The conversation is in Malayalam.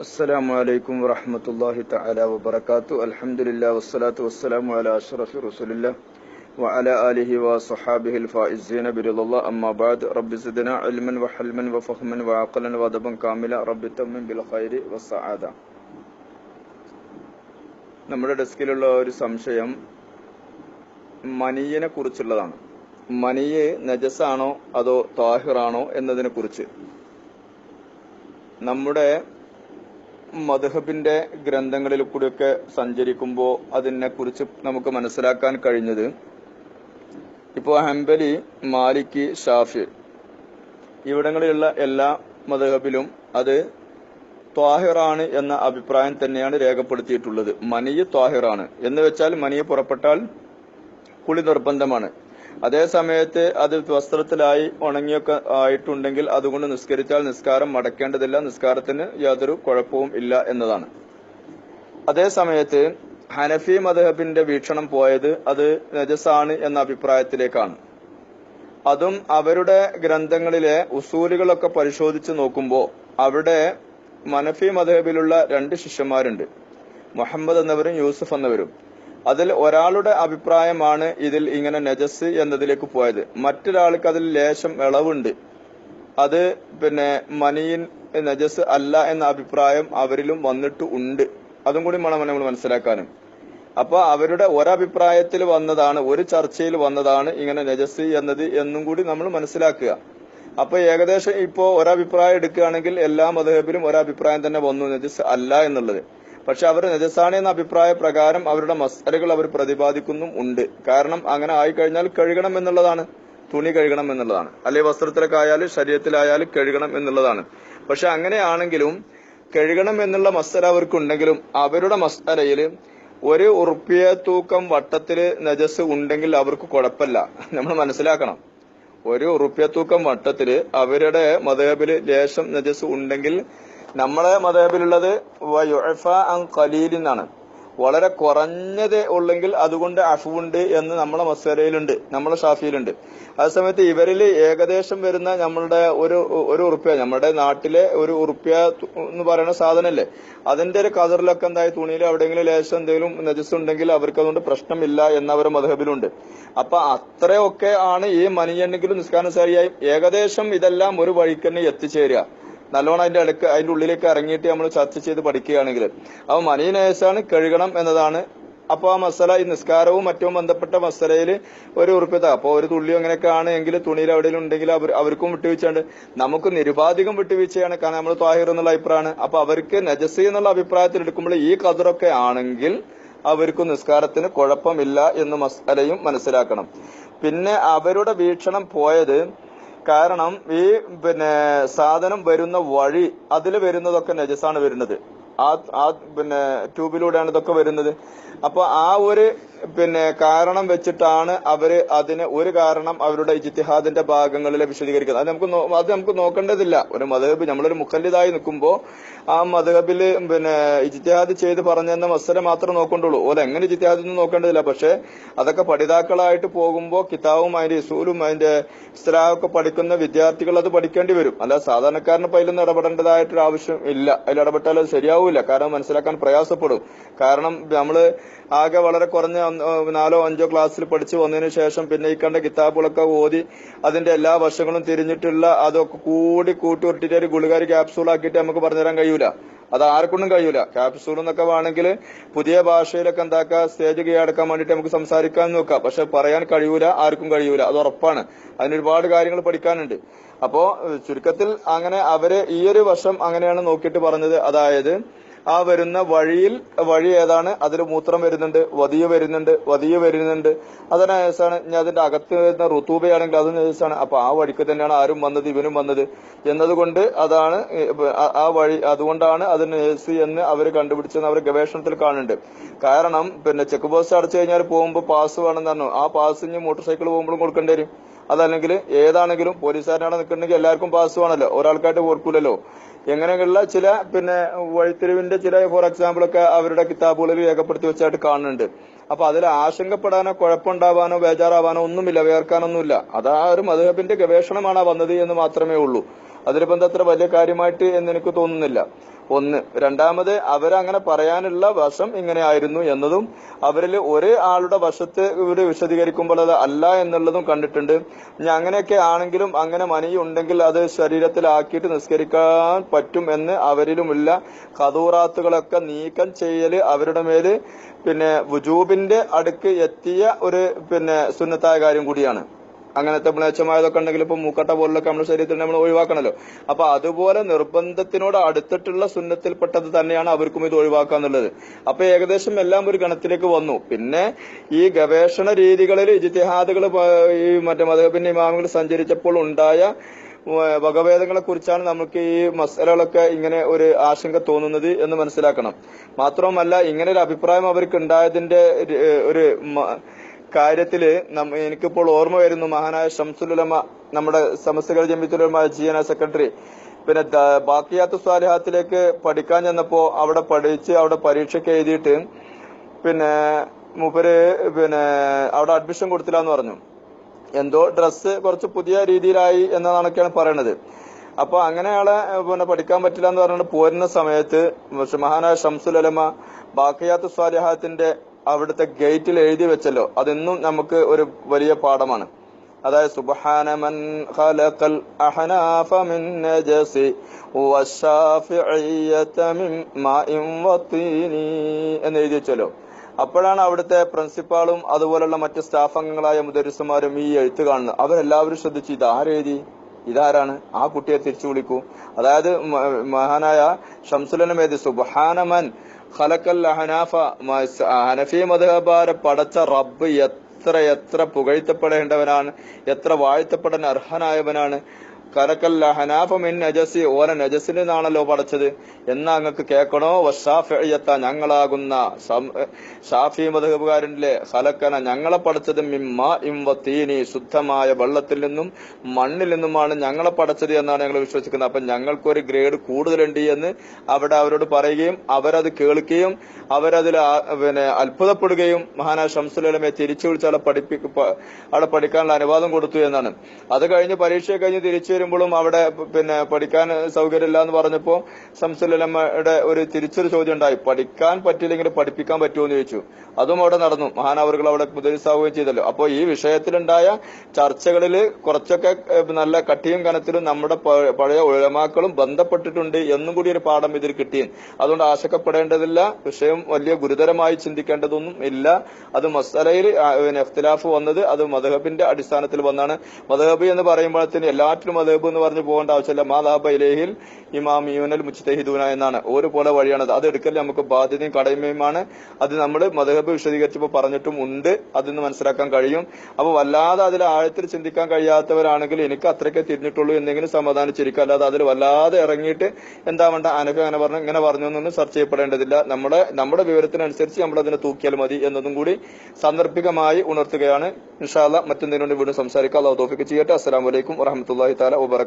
السلام عليكم ورحمة الله تعالى وبركاته الحمد لله والصلاة والسلام على أشرف رسول الله وعلى آله وصحابه الفائزين برضا الله أما بعد رب زدنا علما وحلما وفهما وعقلا وأدبا كاملا رب تمن بالخير والسعادة നമ്മുടെ ഡെസ്കിലുള്ള ഒരു സംശയം മനിയനെ കുറിച്ചുള്ളതാണ് മനിയ് നജസാണോ അതോ താഹിറാണോ എന്നതിനെ കുറിച്ച് നമ്മുടെ മധുഹബിന്റെ ഗ്രന്ഥങ്ങളിൽ കൂടിയൊക്കെ സഞ്ചരിക്കുമ്പോൾ അതിനെ കുറിച്ച് നമുക്ക് മനസ്സിലാക്കാൻ കഴിഞ്ഞത് ഇപ്പോ ഹംബലി മാലിക്കി ഷാഫി ഇവിടങ്ങളിലുള്ള എല്ലാ മധുഹബിലും അത് ത്വാഹിറാണ് എന്ന അഭിപ്രായം തന്നെയാണ് രേഖപ്പെടുത്തിയിട്ടുള്ളത്. മനിയ് ത്വാഹിറാണ്. എന്ന് വെച്ചാൽ മനിയ് പുറപ്പെട്ടാൽ കുളി നിർബന്ധമാണ്. അതേ സമയത്ത് അത് വസ്ത്രത്തിലായി ഉണങ്ങിയൊക്കെ ആയിട്ടുണ്ടെങ്കിൽ അതുകൊണ്ട് നിസ്കരിച്ചാൽ നിസ്കാരം മടക്കേണ്ടതില്ല നിസ്കാരത്തിന് യാതൊരു കുഴപ്പവും ഇല്ല എന്നതാണ്. അതേ സമയത്ത് ഹനഫി മദഹബിന്റെ വീക്ഷണം പോയത് അത് നജസാണ് എന്ന അഭിപ്രായത്തിലേക്കാണ്. അതും അവരുടെ ഗ്രന്ഥങ്ങളിലെ ഉസൂലുകളൊക്കെ പരിശോധിച്ച് നോക്കുമ്പോൾ അവിടെ മനഫി മദഹബിലുള്ള രണ്ട് ശിഷ്യന്മാരുണ്ട്. മുഹമ്മദ് എന്നവരും യൂസഫ് എന്നവരും. അതിൽ ഒരാളുടെ അഭിപ്രായമാണ് ഇതിൽ ഇങ്ങനെ നജസ് എന്നതിലേക്ക് പോയത്. മറ്റൊരാൾക്ക് അതിൽ ലേശം ഇളവുണ്ട്. അത് പിന്നെ മനിയിൻ നജസ് അല്ല എന്ന അഭിപ്രായം അവരിലും വന്നിട്ട് ഉണ്ട്. അതും കൂടി വേണം നമ്മൾ മനസ്സിലാക്കാനും. അപ്പൊ അവരുടെ ഒരഭിപ്രായത്തിൽ വന്നതാണ് ഒരു ചർച്ചയിൽ വന്നതാണ് ഇങ്ങനെ നജസ് എന്നത് എന്നും കൂടി നമ്മൾ മനസ്സിലാക്കുക. അപ്പൊ ഏകദേശം ഇപ്പോ ഒരഭിപ്രായം എടുക്കുകയാണെങ്കിൽ എല്ലാ മതഹബിലും ഒരഭിപ്രായം തന്നെ വന്നു നജസ് അല്ല എന്നുള്ളത്. പക്ഷെ അവർ നജസാണ് എന്ന അഭിപ്രായ പ്രകാരം അവരുടെ മസാലകൾ അവർ പ്രതിപാദിക്കുന്നും ഉണ്ട്. കാരണം അങ്ങനെ ആയിക്കഴിഞ്ഞാൽ കഴുകണം എന്നുള്ളതാണ് തുണി കഴുകണം എന്നുള്ളതാണ്. അല്ലെ വസ്ത്രത്തിലൊക്കെ ആയാലും ശരീരത്തിലായാലും കഴുകണം എന്നുള്ളതാണ്. പക്ഷെ അങ്ങനെയാണെങ്കിലും കഴുകണം എന്നുള്ള മസാല അവർക്കുണ്ടെങ്കിലും അവരുടെ മസാലയിൽ ഒരു ഉറുപ്പിയ തൂക്കം വട്ടത്തിൽ നജസ് ഉണ്ടെങ്കിൽ അവർക്ക് കുഴപ്പമില്ല. നമ്മൾ മനസ്സിലാക്കണം. ഒരു ഉറുപ്പിയ തൂക്കം വട്ടത്തിൽ അവരുടെ മതേബിൽ ലേശം നജസ് ഉണ്ടെങ്കിൽ നമ്മളെ മതേബിലുള്ളത് എന്നാണ്. വളരെ കുറഞ്ഞത് ഉള്ളെങ്കിൽ അതുകൊണ്ട് അഫുണ്ട് എന്ന് നമ്മളെ മസേരയിലുണ്ട് നമ്മളെ ഷാഫിയിലുണ്ട്. അതേസമയത്ത് ഇവരിൽ ഏകദേശം വരുന്ന നമ്മളുടെ ഒരു ഒരു ഉറുപ്പ്യ നമ്മുടെ നാട്ടിലെ ഒരു ഉറുപ്പ്യ എന്ന് പറയുന്ന സാധനമല്ലേ അതിന്റെ ഒരു കതറിലൊക്കെ എന്തായി? തുണിയിൽ എവിടെയെങ്കിലും ലേശം എന്തെങ്കിലും നജസ് ഉണ്ടെങ്കിൽ അവർക്ക് അതുകൊണ്ട് പ്രശ്നമില്ല എന്നവരെ മധബിലുണ്ട് അപ്പൊ അത്രയൊക്കെ ആണ് ഈ മനിയെണ്ണെങ്കിലും നിസ്കാരം സാരിയായി. ഏകദേശം ഇതെല്ലാം ഒരു വഴിക്ക് തന്നെ എത്തിച്ചേരുക. നല്ലോണം അതിന്റെ അടുക്ക് അതിന്റെ ഉള്ളിലേക്ക് ഇറങ്ങിയിട്ട് നമ്മൾ ചർച്ച ചെയ്ത് പഠിക്കുകയാണെങ്കിൽ. അപ്പൊ മനീനേശാണ് കഴുകണം എന്നതാണ്. അപ്പൊ ആ മസാല ഈ നിസ്കാരവും മറ്റും ബന്ധപ്പെട്ട മസാലയിൽ ഒരു ഉറപ്പിത അപ്പൊ ഒരു തുള്ളി അങ്ങനെയൊക്കെ ആണ് എങ്കിൽ തുണിയിൽ എവിടെയെങ്കിലും ഉണ്ടെങ്കിൽ അവർ അവർക്കും വിട്ടുവീഴ്ചയുണ്ട്. നമുക്ക് നിരുപാധികം വിട്ടുവീഴ്ചയാണ്. കാരണം നമ്മൾ താഹിർ എന്നുള്ള അഭിപ്രായമാണ്. അപ്പൊ അവർക്ക് നജസി എന്നുള്ള അഭിപ്രായത്തിൽ എടുക്കുമ്പോൾ ഈ കതിറൊക്കെ ആണെങ്കിൽ അവർക്ക് നിസ്കാരത്തിന് കുഴപ്പമില്ല എന്ന് മസാലയും മനസ്സിലാക്കണം. പിന്നെ അവരുടെ വീക്ഷണം പോയത് കാരണം ഈ പിന്നെ സാധനം വരുന്ന വഴി അതിൽ വരുന്നതൊക്കെ നജസാണ് വരുന്നത്. ആ ആ പിന്നെ ട്യൂബിലൂടെയാണ് ഇതൊക്കെ വരുന്നത്. അപ്പൊ ആ ഒരു പിന്നെ കാരണം വെച്ചിട്ടാണ് അവർ അതിന് ഒരു കാരണം അവരുടെ ഇജിത്തിഹാദിന്റെ ഭാഗങ്ങളിൽ വിശദീകരിക്കുന്നത്. അത് നമുക്ക് അത് നമുക്ക് നോക്കേണ്ടതില്ല. ഒരു മധുഹബ് നമ്മളൊരു മുഖല്ലിതായി നിൽക്കുമ്പോൾ ആ മധുഹബിൽ പിന്നെ ഇജിത്തിഹാദ് ചെയ്ത് പറഞ്ഞെന്ന മസല മാത്രം നോക്കണ്ടുള്ളൂ. ഓല എങ്ങനെ ഇജിത്തിഹാദ് ഒന്നും നോക്കേണ്ടതില്ല. പക്ഷെ അതൊക്കെ പഠിതാക്കളായിട്ട് പോകുമ്പോൾ കിതാവും അതിന്റെ ഇസൂലും അതിന്റെ ഇസ്ലാമൊക്കെ പഠിക്കുന്ന വിദ്യാർത്ഥികൾ അത് പഠിക്കേണ്ടി വരും. അല്ല സാധാരണക്കാരന് പൈലൊന്നും ഇടപെടേണ്ടതായിട്ടൊരു ആവശ്യം ഇല്ല. അതിൽ ഇടപെട്ടാൽ അത് ശരിയാവൂല കാരണം മനസ്സിലാക്കാൻ പ്രയാസപ്പെടും. കാരണം നമ്മൾ ആകെ വളരെ കുറഞ്ഞ നാലോ അഞ്ചോ ക്ലാസ്സിൽ പഠിച്ചു വന്നതിന് ശേഷം പിന്നെ ഈ കണ്ട കിതാബുകളൊക്കെ ഓതി അതിന്റെ എല്ലാ വശങ്ങളും തിരിഞ്ഞിട്ടുള്ള അതൊക്കെ കൂടി കൂട്ടി ഒരു ഗുളികാരി ക്യാപ്സൂൾ ആക്കിയിട്ട് നമുക്ക് പറഞ്ഞുതരാൻ കഴിയൂല. അത് ആർക്കൊന്നും കഴിയൂല. ക്യാപ്സൂൾ എന്നൊക്കെ വേണമെങ്കിൽ പുതിയ ഭാഷയിലൊക്കെ എന്താക്കുക സ്റ്റേജ് കീഴടക്കാൻ വേണ്ടിയിട്ട് നമുക്ക് സംസാരിക്കാൻ നോക്കാം. പക്ഷെ പറയാൻ കഴിയൂല ആർക്കും കഴിയൂല. അത് ഉറപ്പാണ്. അതിന് ഒരുപാട് കാര്യങ്ങൾ പഠിക്കാനുണ്ട്. അപ്പോ ചുരുക്കത്തിൽ അങ്ങനെ അവർ ഈ ഒരു വർഷം അങ്ങനെയാണ് നോക്കിയിട്ട് പറഞ്ഞത്. അതായത് ആ വരുന്ന വഴിയിൽ വഴി ഏതാണ്? അതിൽ മൂത്രം വരുന്നുണ്ട് വതിയ വരുന്നുണ്ട് വതിയ വരുന്നുണ്ട്. അതിനനുസരിച്ചാണ് ഞാൻ അതിന്റെ അകത്ത് വരുന്ന റുത്തൂബയാണെങ്കിൽ അതിനനുസരിച്ചാണ് അപ്പൊ ആ വഴിക്ക് തന്നെയാണ് ആരും വന്നത് ഇവനും വന്നത്. എന്നതുകൊണ്ട് അതാണ് ആ വഴി അതുകൊണ്ടാണ് അതിന് എസ് എന്ന് അവർ കണ്ടുപിടിച്ചെന്ന് അവർ ഗവേഷണത്തിൽ കാണുന്നുണ്ട്. കാരണം പിന്നെ ചെക്ക് പോസ്റ്റ് അടച്ചു കഴിഞ്ഞാൽ പോകുമ്പോൾ പാസ് വേണമെന്ന് പറഞ്ഞു. ആ പാസ് ഇനി മോട്ടോർ സൈക്കിൾ പോകുമ്പോഴും കൊടുക്കേണ്ടി വരും. അതല്ലെങ്കിൽ ഏതാണെങ്കിലും പോലീസുകാരനാണ് നിൽക്കുന്നുണ്ടെങ്കിൽ എല്ലാവർക്കും പാസ് വേണമല്ലോ. ഒരാൾക്കായിട്ട് ഓർക്കൂലല്ലോ. എങ്ങനെയുള്ള ചില പിന്നെ വഴിത്തിരിവിന്റെ ചില ഫോർ എക്സാമ്പിൾ ഒക്കെ അവരുടെ കിതാബുകളിൽ രേഖപ്പെടുത്തി വെച്ചായിട്ട് കാണുന്നുണ്ട്. അപ്പൊ അതിൽ ആശങ്കപ്പെടാനോ കുഴപ്പമുണ്ടാവാനോ ബേജാറാവാനോ ഒന്നുമില്ല വേർക്കാനൊന്നുമില്ല അതാ ഒരു മധുഹബിന്റെ ഗവേഷണമാണ് വന്നത് എന്ന് മാത്രമേ ഉള്ളൂ. അതിലിപ്പോ അത്ര വലിയ കാര്യമായിട്ട് എന്ന് എനിക്ക് തോന്നുന്നില്ല. ഒന്ന്. രണ്ടാമത് അവരങ്ങനെ പറയാനുള്ള വശം ഇങ്ങനെയായിരുന്നു എന്നതും അവരിൽ ഒരേ ആളുടെ വശത്ത് ഇവർ വിശദീകരിക്കുമ്പോൾ അത് അല്ല എന്നുള്ളതും കണ്ടിട്ടുണ്ട്. ഇനി അങ്ങനെയൊക്കെ ആണെങ്കിലും അങ്ങനെ മനി ഉണ്ടെങ്കിൽ അത് ശരീരത്തിലാക്കിയിട്ട് നിസ്കരിക്കാൻ പറ്റും എന്ന് അവരിലുമില്ല. കതൂറാത്തുകളൊക്കെ നീക്കം ചെയ്യൽ അവരുടെ മേൽ പിന്നെ വുജൂബിന്റെ അടുക്ക് എത്തിയ ഒരു പിന്നെ സുന്നത്തായ കാര്യം കൂടിയാണ്. അങ്ങനത്തെ മ്ലേച്ഛമായതൊക്കെ ഉണ്ടെങ്കിൽ ഇപ്പൊ മൂക്കട്ട പോലുള്ളൊക്കെ നമ്മുടെ ശരീരത്തിൽ നമ്മൾ ഒഴിവാക്കണല്ലോ. അപ്പൊ അതുപോലെ നിർബന്ധത്തിനോട് അടുത്തിട്ടുള്ള സുന്നത്തിൽപ്പെട്ടത് തന്നെയാണ് അവർക്കും ഇത് ഒഴിവാക്കാന്നുള്ളത് അപ്പൊ ഏകദേശം എല്ലാം ഒരു ഗണത്തിലേക്ക് വന്നു. പിന്നെ ഈ ഗവേഷണ രീതികളിൽ ഇജിത്തിഹാദുകൾ ഈ മറ്റേ മതബിന്റെ ഇമാമുകൾ സഞ്ചരിച്ചപ്പോൾ ഉണ്ടായ വകഭേദങ്ങളെ കുറിച്ചാണ് നമുക്ക് ഈ മസലകളൊക്കെ ഇങ്ങനെ ഒരു ആശങ്ക തോന്നുന്നത് എന്ന് മനസ്സിലാക്കണം. മാത്രവുമല്ല ഇങ്ങനെ ഒരു അഭിപ്രായം അവർക്ക് ഉണ്ടായതിന്റെ ഒരു- കാര്യത്തിൽ എനിക്കിപ്പോൾ ഓർമ്മ വരുന്നു മഹാനായ ഷംസുലുലമ നമ്മുടെ സമസ്തകൾ ജമിത്തുലമ ജിയന സെക്രട്ടറി. പിന്നെ ബാക്കിയാത്ത സ്വാലിഹാത്തിലേക്ക് പഠിക്കാൻ ചെന്നപ്പോ അവിടെ പഠിച്ച് അവിടെ പരീക്ഷയ്ക്ക് എഴുതിയിട്ട് പിന്നെ മൂപ്പര് പിന്നെ അവിടെ അഡ്മിഷൻ കൊടുത്തില്ല എന്ന് പറഞ്ഞു. എന്തോ ഡ്രസ്സ് കുറച്ച് പുതിയ രീതിയിലായി എന്നതാണൊക്കെയാണ് പറയണത്. അപ്പൊ അങ്ങനെയാളെ പിന്നെ പഠിക്കാൻ പറ്റില്ല എന്ന് പറഞ്ഞിട്ട് പോരുന്ന സമയത്ത് മഹാനായ ഷംസുലമ ബാക്കിയാത്ത് സ്വാലിഹാത്തിന്റെ അവിടുത്തെ ഗേറ്റിൽ എഴുതി വെച്ചല്ലോ. അതെന്നും നമുക്ക് ഒരു വലിയ പാഠമാണ്. അതായത് സുബഹാനമൻ ഖലഖൽ അഹനാഫ മിൻ നജസി മാഇൻ വതീനി എന്ന് എഴുതി വെച്ചല്ലോ. അപ്പോഴാണ് അവിടുത്തെ പ്രിൻസിപ്പാളും അതുപോലുള്ള മറ്റ് സ്റ്റാഫ് അംഗങ്ങളായ മുദരിസുമാരും ഈ എഴുത്ത് കാണുന്നത്. അവരെല്ലാവരും ശ്രദ്ധിച്ചു ഇത് ആരെഴുതി? ഇതാരാണ്? ആ കുട്ടിയെ തിരിച്ചു വിളിക്കൂ. അതായത് മഹാനായ ഷംസുലനമേത് സുബഹാനമൻ ഖലക്കൽ സ- ഹനഫി മധുബാരെ പടച്ച റബ്ബ് എത്ര എത്ര പുകഴ്ത്തപ്പെടേണ്ടവനാണ് എത്ര വാഴ്ത്തപ്പെടാൻ അർഹനായവനാണ്. കലക്കൽ ഹനാഫമിൻ നജസി ഓര നജസിൽ നിന്നാണല്ലോ പടച്ചത്. എന്നാ അങ്ങക്ക് കേൾക്കണോ? വഷാഫിയത്ത ഞങ്ങളാകുന്ന ഷാഫി മധുബുകാരനിലെ ഹലക്കന ഞങ്ങളെ പടച്ചത് മിമ്മ ഇംവത്തീനി ശുദ്ധമായ വെള്ളത്തിൽ നിന്നും മണ്ണിൽ നിന്നുമാണ് ഞങ്ങളെ പടച്ചത് എന്നാണ് ഞങ്ങൾ വിശ്വസിക്കുന്നത്. അപ്പൊ ഞങ്ങൾക്കൊരു ഗ്രേഡ് കൂടുതലുണ്ട് എന്ന് അവിടെ അവരോട് പറയുകയും അവരത് കേൾക്കുകയും അവരതിൽ പിന്നെ അത്ഭുതപ്പെടുകയും മഹാനായ ഷംസുലമെ തിരിച്ചു വിളിച്ച് അവിടെ പഠിപ്പിക്ക പ- അവിടെ പഠിക്കാനുള്ള അനുവാദം കൊടുത്തു എന്നാണ്. അത് കഴിഞ്ഞ് പരീക്ഷ കഴിഞ്ഞ് തിരിച്ചു വരുമ്പോഴും അവിടെ പിന്നെ പഠിക്കാൻ സൗകര്യമില്ല എന്ന് പറഞ്ഞപ്പോൾ ശംസുലമയുടെ ഒരു തിരിച്ചൊരു ചോദ്യം ഉണ്ടായി. പഠിക്കാൻ പറ്റില്ലെങ്കിൽ പഠിപ്പിക്കാൻ പറ്റുമോ എന്ന് ചോദിച്ചു. അതും അവിടെ നടന്നു. മഹാനവറുകൾ അവിടെ മുതലിസാവുകയും ചെയ്തല്ലോ. അപ്പോൾ ഈ വിഷയത്തിലുണ്ടായ ചർച്ചകളിൽ കുറച്ചൊക്കെ നല്ല കട്ടിയും കനത്തിലും നമ്മുടെ പഴയ ഉഴമാക്കളും ബന്ധപ്പെട്ടിട്ടുണ്ട് എന്നും കൂടി ഒരു പാഠം ഇതിൽ കിട്ടി. അതുകൊണ്ട് ആശങ്കപ്പെടേണ്ടതില്ല. വിഷയം വലിയ ഗുരുതരമായി ചിന്തിക്കേണ്ടതൊന്നും ഇല്ല. അത് മസലയിൽ എഫ്തിലാഫ് വന്നത് അത് മധഹബിന്റെ അടിസ്ഥാനത്തിൽ വന്നാണ്. മധഹബ് എന്ന് പറയുമ്പോഴത്തേന് എല്ലാറ്റിലും മധഹബ് എന്ന് പറഞ്ഞു പോകേണ്ട ആവശ്യമില്ല. മാതാബ ഇലേഹിൽ ഇമാം യൂനൽ മുജ്തഹിദൂന എന്നാണ് ഒരുപോലെ വഴിയാണ് അത് എടുക്കൽ നമുക്ക് ബാധ്യതയും കടമയുമാണ്. അത് നമ്മൾ മതഹബ് വിശദീകരിച്ചപ്പോൾ പറഞ്ഞിട്ടും ഉണ്ട്. അതെന്ന് മനസ്സിലാക്കാൻ കഴിയും. അപ്പൊ വല്ലാതെ അതിൽ ആഴത്തിൽ ചിന്തിക്കാൻ കഴിയാത്തവരാണെങ്കിൽ എനിക്ക് അത്രയ്ക്ക് തിരിഞ്ഞിട്ടുള്ളൂ എന്തെങ്കിലും സമാധാനിച്ചിരിക്കുക അല്ലാതെ അതിൽ വല്ലാതെ ഇറങ്ങിയിട്ട് എന്താ വേണ്ട? അനക്ക് അങ്ങനെ പറഞ്ഞു ഇങ്ങനെ പറഞ്ഞു എന്നൊന്നും ചർച്ച ചെയ്യപ്പെടേണ്ടതില്ല. നമ്മുടെ നമ്മുടെ വിവരത്തിനനുസരിച്ച് നമ്മൾ അതിനെ തൂക്കിയാൽ മതി എന്നതും കൂടി സന്ദർഭികമായി ഉണർത്തുകയാണ്. ഇൻഷാല്ല മറ്റെന്തെങ്കിലും വീണ്ടും സംസാരിക്കാം. അള്ളാഹു തോഫിക്ക് ചെയ്യട്ടെ. അസ്സലാമലൈക്കും വറഹമത്തല്ലാഹി താല تعالی وبرکاتہ۔